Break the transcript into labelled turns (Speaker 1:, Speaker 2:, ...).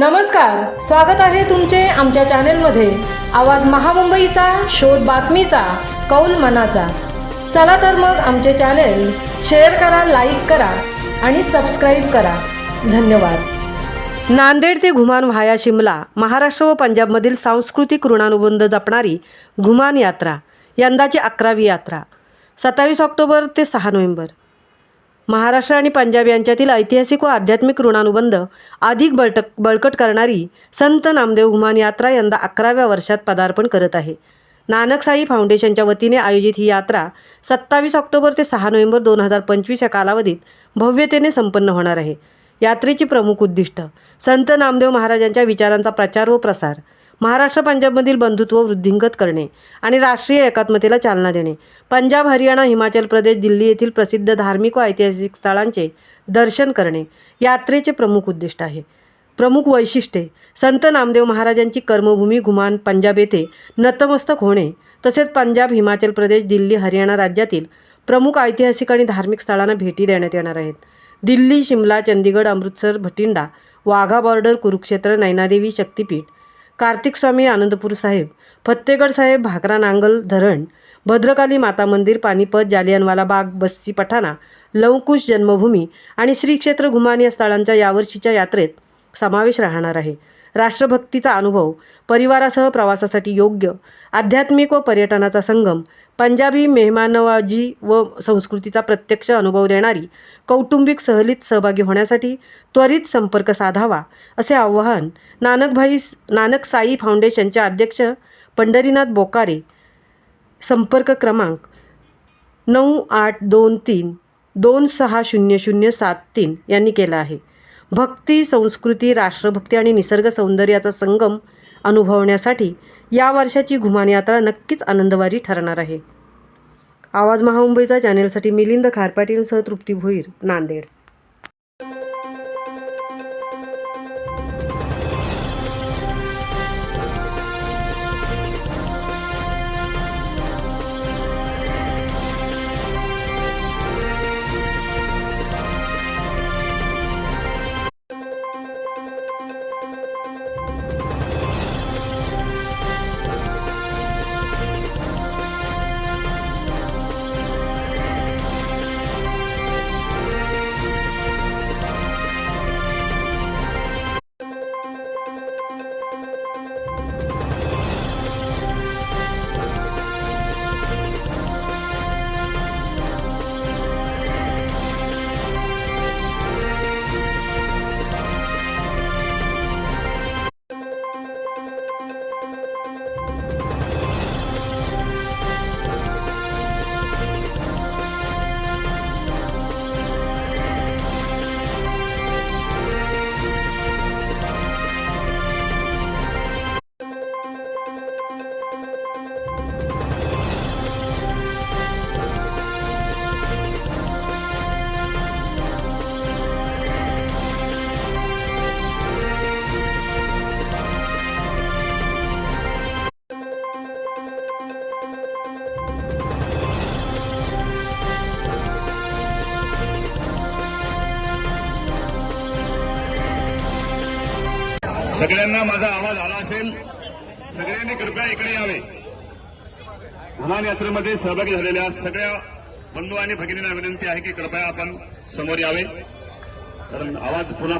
Speaker 1: नमस्कार स्वागत आहे तुमचे आमच्या चॅनेलमध्ये. आवाज महामुंबईचा शोध बातमीचा कौल मनाचा. चला तर मग आमचे चॅनेल शेअर करा लाईक करा आणि सबस्क्राईब करा. धन्यवाद. नांदेड ते घुमान व्हाया शिमला महाराष्ट्र व पंजाबमधील सांस्कृतिक ऋणानुबंध जपणारी घुमान यात्रा यंदाची अकरावी यात्रा सत्तावीस ऑक्टोबर ते सहा नोव्हेंबर. महाराष्ट्र आणि पंजाब यांच्यातील ऐतिहासिक व आध्यात्मिक ऋणानुबंध अधिक बळटक बळकट करणारी संत नामदेव घुमान यात्रा यंदा अकराव्या वर्षात पदार्पण करत आहे. नानकसाई फाउंडेशनच्या वतीने आयोजित ही यात्रा सत्तावीस ऑक्टोबर ते सहा नोव्हेंबर दोन हजार पंचवीस या कालावधीत भव्यतेने संपन्न होणार आहे. यात्रेची प्रमुख उद्दिष्ट संत नामदेव महाराजांच्या विचारांचा प्रचार व प्रसार महाराष्ट्र पंजाबमधील बंधुत्व वृद्धिंगत करणे आणि राष्ट्रीय एकात्मतेला चालना देणे. पंजाब हरियाणा हिमाचल प्रदेश दिल्ली येथील प्रसिद्ध धार्मिक व ऐतिहासिक स्थळांचे दर्शन करणे यात्रेचे प्रमुख उद्दिष्ट आहे. प्रमुख वैशिष्ट्ये. संत नामदेव महाराजांची कर्मभूमी घुमान पंजाब येथे नतमस्तक होणे तसेच पंजाब हिमाचल प्रदेश दिल्ली हरियाणा राज्यातील प्रमुख ऐतिहासिक आणि धार्मिक स्थळांना भेटी देण्यात येणार आहेत. दिल्ली शिमला चंदीगड अमृतसर भटिंडा वाघा बॉर्डर कुरुक्षेत्र नैनादेवी शक्तीपीठ कार्तिक स्वामी आनंदपूर साहेब फत्तेगड साहेब भाकरा नांगल धरण भद्रकाली माता मंदिर पानिपत जालियनवाला बाग बस्सी पठाणा लवकुश जन्मभूमी आणि श्री क्षेत्र स्थळांच्या यावर्षीच्या यात्रेत समावेश राहणार आहे. राष्ट्रभक्तीचा अनुभव परिवारासह प्रवासासाठी योग्य आध्यात्मिक व पर्यटनाचा संगम पंजाबी मेहमानवाजी व संस्कृतीचा प्रत्यक्ष अनुभव देणारी कौटुंबिक सहलीत सहभागी होण्यासाठी त्वरित संपर्क साधावा असे आवाहन नानकभाई नानक साई फाउंडेशनचे अध्यक्ष पंढरीनाथ बोकारे संपर्क क्रमांक नऊ आठ दोन तीन दोन सहा शून्य शून्य सात तीन यांनी केला आहे. भक्ती संस्कृती राष्ट्रभक्ती आणि निसर्ग सौंदर्याचा संगम अनुभवण्यासाठी या वर्षाची घुमान यात्रा नक्कीच आनंदवारी ठरणार आहे. आवाज महामुंबईचा चॅनेलसाठी मिलिंद खारपाटीलसह तृप्ती भोईर नांदेड.
Speaker 2: सगळ्यांना माझा आवाज आला असेल. सगळ्यांनी कृपया इकडे यावे. हमान यात्रेमध्ये सहभागी झालेल्या सगळ्या बंधू आणि भगिनींना विनंती आहे की कृपया आपण समोर यावे. कारण आवाज पुन्हा